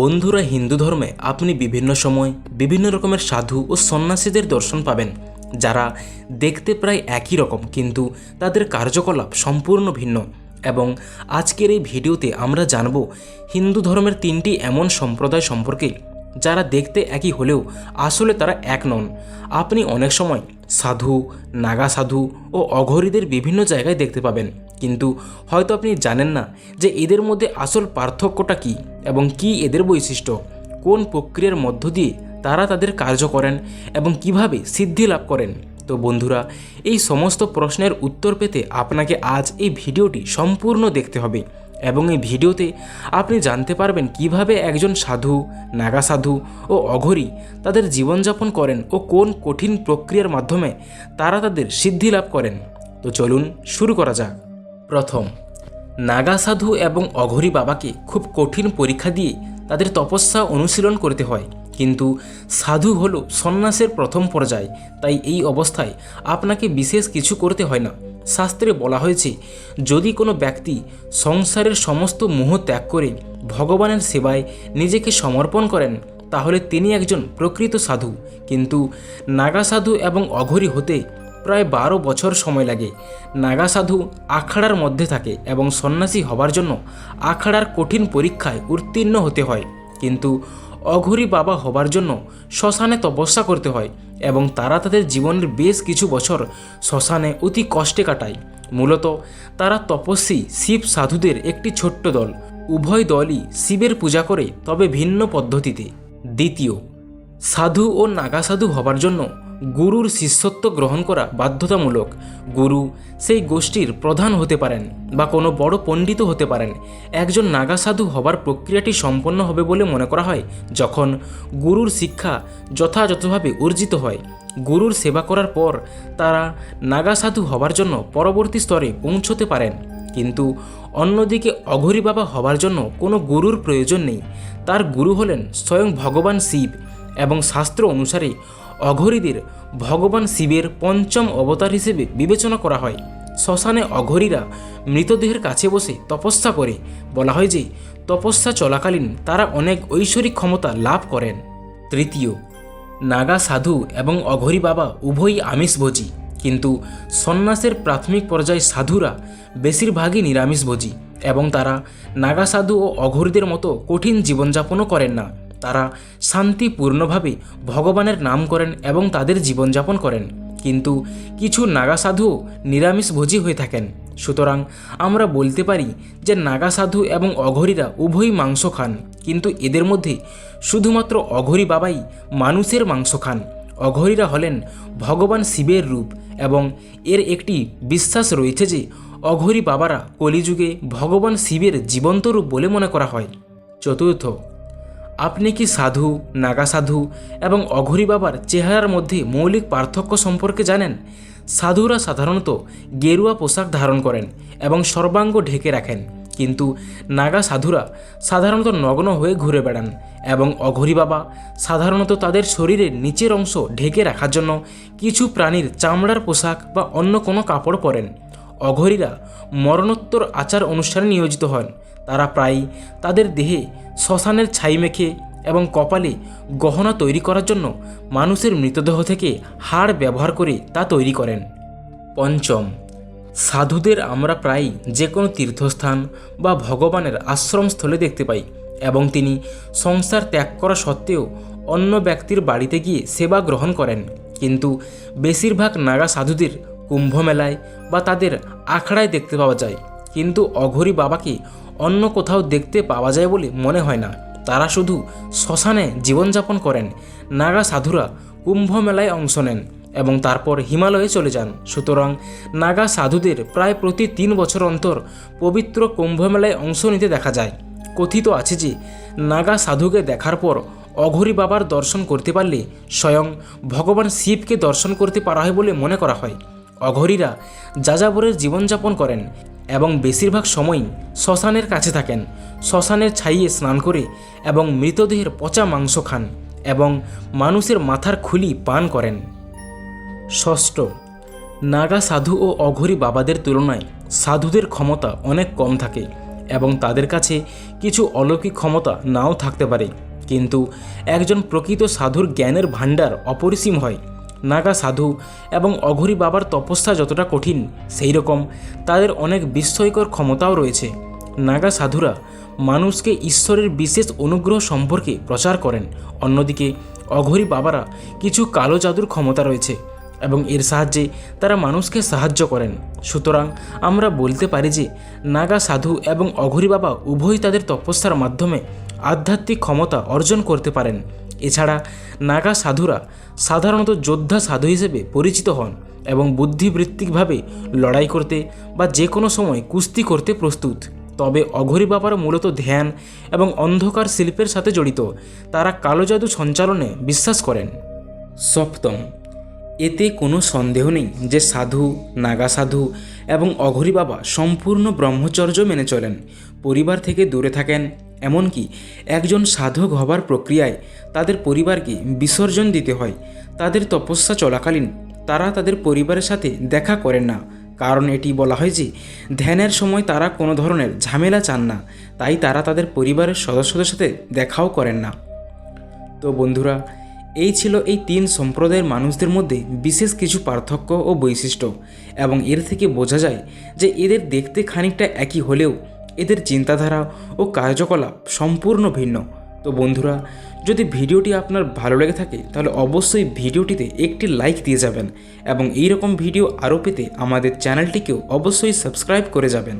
বন্ধুরা হিন্দু ধর্মে আপনি বিভিন্ন সময় বিভিন্ন রকমের সাধু ও সন্ন্যাসীদের দর্শন পাবেন, যারা দেখতে প্রায় একই রকম, কিন্তু তাদের কার্যকলাপ সম্পূর্ণ ভিন্ন। এবং আজকের এই ভিডিওতে আমরা জানব হিন্দু ধর্মের তিনটি এমন সম্প্রদায় সম্পর্কে। যারা দেখতে একই হলেও আসলে তারা এক নন। আপনি অনেক সময় সাধু, নাগা সাধু ও অঘরীদের বিভিন্ন জায়গায় দেখতে পাবেন। কিন্তু হয়তো আপনি জানেন না যে এদের মধ্যে আসল পার্থক্যটা কী এবং কি এদের বৈশিষ্ট্য। কোন প্রক্রিয়ার মধ্য দিয়ে তারা তাদের কার্য করেন এবং কীভাবে সিদ্ধি লাভ করেন। তো বন্ধুরা, এই সমস্ত প্রশ্নের উত্তর পেতে আপনাকে আজ এই ভিডিওটি সম্পূর্ণ দেখতে হবে। এবং এই ভিডিওতে আপনি জানতে পারবেন কীভাবে একজন সাধু, নাগা সাধু ও অঘরী তাদের জীবনযাপন করেন ও কোন কঠিন প্রক্রিয়ার মাধ্যমে তারা তাদের সিদ্ধি লাভ করেন। তো চলুন শুরু করা যাক। প্রথম, নাগা সাধু এবং অঘরী বাবাকে খুব কঠিন পরীক্ষা দিয়ে তাদের তপস্যা অনুশীলন করতে হয়। কিন্তু সাধু হলো সন্ন্যাসের প্রথম পর্যায়, তাই এই অবস্থায় আপনাকে বিশেষ কিছু করতে হয় না। শাস্ত্রে বলা হয়েছে, যদি কোনো ব্যক্তি সংসারের সমস্ত মোহ ত্যাগ করে ভগবানের সেবায় নিজেকে সমর্পণ করেন, তাহলে তিনি একজন প্রকৃত সাধু। কিন্তু নাগা সাধু এবং অঘরী হতে প্রায় বারো বছর সময় লাগে। নাগা সাধু আখড়ার মধ্যে থাকে এবং সন্ন্যাসী হবার জন্য আখড়ার কঠিন পরীক্ষায় উত্তীর্ণ হতে হয়। কিন্তু অঘরী বাবা হবার জন্য শ্মশানে তপস্যা করতে হয় এবং তারা তাদের জীবনের বেশ কিছু বছর শ্মশানে অতি কষ্টে কাটায়। মূলত তারা তপস্বী শিব সাধুদের একটি ছোট্ট দল। উভয় দলই শিবের পূজা করে, তবে ভিন্ন পদ্ধতিতে। দ্বিতীয়, সাধু ও নাগা সাধু হবার জন্য গুরুর শিষ্যত্ব গ্রহণ করা বাধ্যতামূলক। গুরু সেই গোষ্ঠীর প্রধান হতে পারেন বা কোনো বড় পণ্ডিত হতে পারেন। একজন নাগা সাধু হবার প্রক্রিয়াটি সম্পন্ন হবে বলে মনে করা হয়, যখন গুরুর শিক্ষা যথাযথভাবে অর্জিত হয়। গুরুর সেবা করার পর তারা নাগা সাধু হবার জন্য পরবর্তী স্তরে পৌঁছতে পারেন। কিন্তু অন্যদিকে অঘরী বাবা হবার জন্য কোনো গুরুর প্রয়োজন নেই। তার গুরু হলেন স্বয়ং ভগবান শিব। এবং শাস্ত্র অনুসারে অঘরীদের ভগবান শিবের পঞ্চম অবতার হিসেবে বিবেচনা করা হয়। শ্মশানে অঘরীরা মৃতদেহের কাছে বসে তপস্যা করে। বলা হয় যে, তপস্যা চলাকালীন তারা অনেক ঐশ্বরিক ক্ষমতা লাভ করেন। তৃতীয়, নাগা সাধু এবং অঘরী বাবা উভয়ই আমিষভোজী। কিন্তু সন্ন্যাসের প্রাথমিক পর্যায়ে সাধুরা বেশিরভাগই নিরামিষভোজী এবং তারা নাগা সাধু ও অঘরীদের মতো কঠিন জীবনযাপনও করেন না। তারা শান্তিপূর্ণভাবে ভগবানের নাম করেন এবং তাদের জীবনযাপন করেন। কিন্তু কিছু নাগা সাধুও নিরামিষভোজী হয়ে থাকেন। সুতরাং আমরা বলতে পারি যে নাগা সাধু এবং অঘরীরা উভয়ই মাংস খান, কিন্তু এদের মধ্যে শুধুমাত্র অঘরী বাবাই মানুষের মাংস খান। অঘরীরা হলেন ভগবান শিবের রূপ এবং এর একটি বিশ্বাস রয়েছে যে অঘরী বাবারা কলিযুগে ভগবান শিবের জীবন্ত রূপ বলে মনে করা হয়। চতুর্থ আপনি কি সাধু, নাগা সাধু এবং অঘরী বাবার চেহারার মধ্যে মৌলিক পার্থক্য সম্পর্কে জানেন? সাধুরা সাধারণত গেরুয়া পোশাক ধারণ করেন এবং সর্বাঙ্গ ঢেকে রাখেন। কিন্তু নাগা সাধুরা সাধারণত নগ্ন হয়ে ঘুরে বেড়ান এবং অঘরী বাবা সাধারণত তাদের শরীরের নিচের অংশ ঢেকে রাখার জন্য কিছু প্রাণীর চামড়ার পোশাক বা অন্য কোনো কাপড় পরেন। অঘরীরা মরণোত্তর আচার অনুষ্ঠানে নিয়োজিত হন। তারা প্রায়ই তাদের দেহে শ্মশানের ছাই মেখে এবং কপালে গহনা তৈরি করার জন্য মানুষের মৃতদেহ থেকে হাড় ব্যবহার করে তা তৈরি করেন। পঞ্চম, সাধুদের আমরা প্রায়ই যে কোনো তীর্থস্থান বা ভগবানের আশ্রমস্থলে দেখতে পাই এবং তিনি সংসার ত্যাগ করা সত্ত্বেও অন্য ব্যক্তির বাড়িতে গিয়ে সেবা গ্রহণ করেন। কিন্তু বেশিরভাগ নাগা সাধুদের কুম্ভ মেলায় বা তাদের আখড়ায় দেখতে পাওয়া যায়। কিন্তু অঘরী বাবাকে অন্য কোথাও দেখতে পাওয়া যায় বলে মনে হয় না। তারা শুধু শ্মশানে জীবনযাপন করেন, নাগা সাধুরা কুম্ভ মেলায় অংশ নেন এবং তারপর হিমালয়ে চলে যান। সুতরাং নাগা সাধুদের প্রায় প্রতি তিন বছর অন্তর পবিত্র কুম্ভমেলায় অংশ নিতে দেখা যায়। কথিত আছে যে, নাগা সাধুকে দেখার পর অঘরী বাবার দর্শন করতে পারলে স্বয়ং ভগবান শিবকে দর্শন করতে পারা হয় বলে মনে করা হয়। অঘরীরা যাযাবরের জীবনযাপন করেন এবং বেশিরভাগ সময়ই শ্মশানের কাছে থাকেন। শ্মশানের ছাইয়ে স্নান করে এবং মৃতদেহের পচা মাংস খান এবং মানুষের মাথার খুলি পান করেন। ষষ্ঠ, নাগা সাধু ও অঘরী বাবাদের তুলনায় সাধুদের ক্ষমতা অনেক কম থাকে এবং তাদের কাছে কিছু অলৌকিক ক্ষমতা নাও থাকতে পারে। কিন্তু একজন প্রকৃত সাধুর জ্ঞানের ভাণ্ডার অপরিসীম হয়। নাগা সাধু এবং অঘরী বাবার তপস্যা যতটা কঠিন সেই রকম তাদের অনেক বিস্ময়কর ক্ষমতাও রয়েছে। নাগা সাধুরা মানুষকে ঈশ্বরের বিশেষ অনুগ্রহ সম্পর্কে প্রচার করেন। অন্যদিকে, অঘরী বাবারা কিছু কালো জাদুর ক্ষমতা রয়েছে এবং এর সাহায্যে তারা মানুষকে সাহায্য করেন। সুতরাং আমরা বলতে পারি যে, নাগা সাধু এবং অঘরী বাবা উভয়ই তাদের তপস্যার মাধ্যমে আধ্যাত্মিক ক্ষমতা অর্জন করতে পারেন। এছাড়া নাগা সাধুরা সাধারণত যোদ্ধা সাধু হিসেবে পরিচিত হন এবং বুদ্ধিবৃত্তিকভাবে লড়াই করতে বা যে কোনো সময় কুস্তি করতে প্রস্তুত। তবে অঘরী বাবার মূলত ধ্যান এবং অন্ধকার শিল্পের সাথে জড়িত। তারা কালো জাদু সঞ্চালনে বিশ্বাস করেন। সপ্তম, এতে কোনো সন্দেহ নেই যে সাধু, নাগা সাধু এবং অঘরী বাবা সম্পূর্ণ ব্রহ্মচর্য মেনে চলেন। পরিবার থেকে দূরে থাকেন এমনকি একজন সাধক হবার প্রক্রিয়ায় তাদের পরিবারকে বিসর্জন দিতে হয়। তাদের তপস্যা চলাকালীন তারা তাদের পরিবারের সাথে দেখা করেন না। কারণ এটি বলা হয় যে, ধ্যানের সময় তারা কোনো ধরনের ঝামেলা চান না, তাই তারা তাদের পরিবারের সদস্যদের সাথে দেখাও করেন না। তো বন্ধুরা, এই ছিল এই তিন সম্প্রদায়ের মানুষদের মধ্যে বিশেষ কিছু পার্থক্য ও বৈশিষ্ট্য এবং এর থেকে বোঝা যায় যে এদের দেখতে খানিকটা একই হলেও এদের চিন্তাধারা ও কার্যকলাপ সম্পূর্ণ ভিন্ন। তো বন্ধুরা, যদি ভিডিওটি আপনার ভালো লেগে থাকে, তাহলে অবশ্যই ভিডিওটিতে একটি লাইক দিয়ে যাবেন এবং এই রকম ভিডিও আরও পেতে আমাদের চ্যানেলটিকেও অবশ্যই সাবস্ক্রাইব করে যাবেন।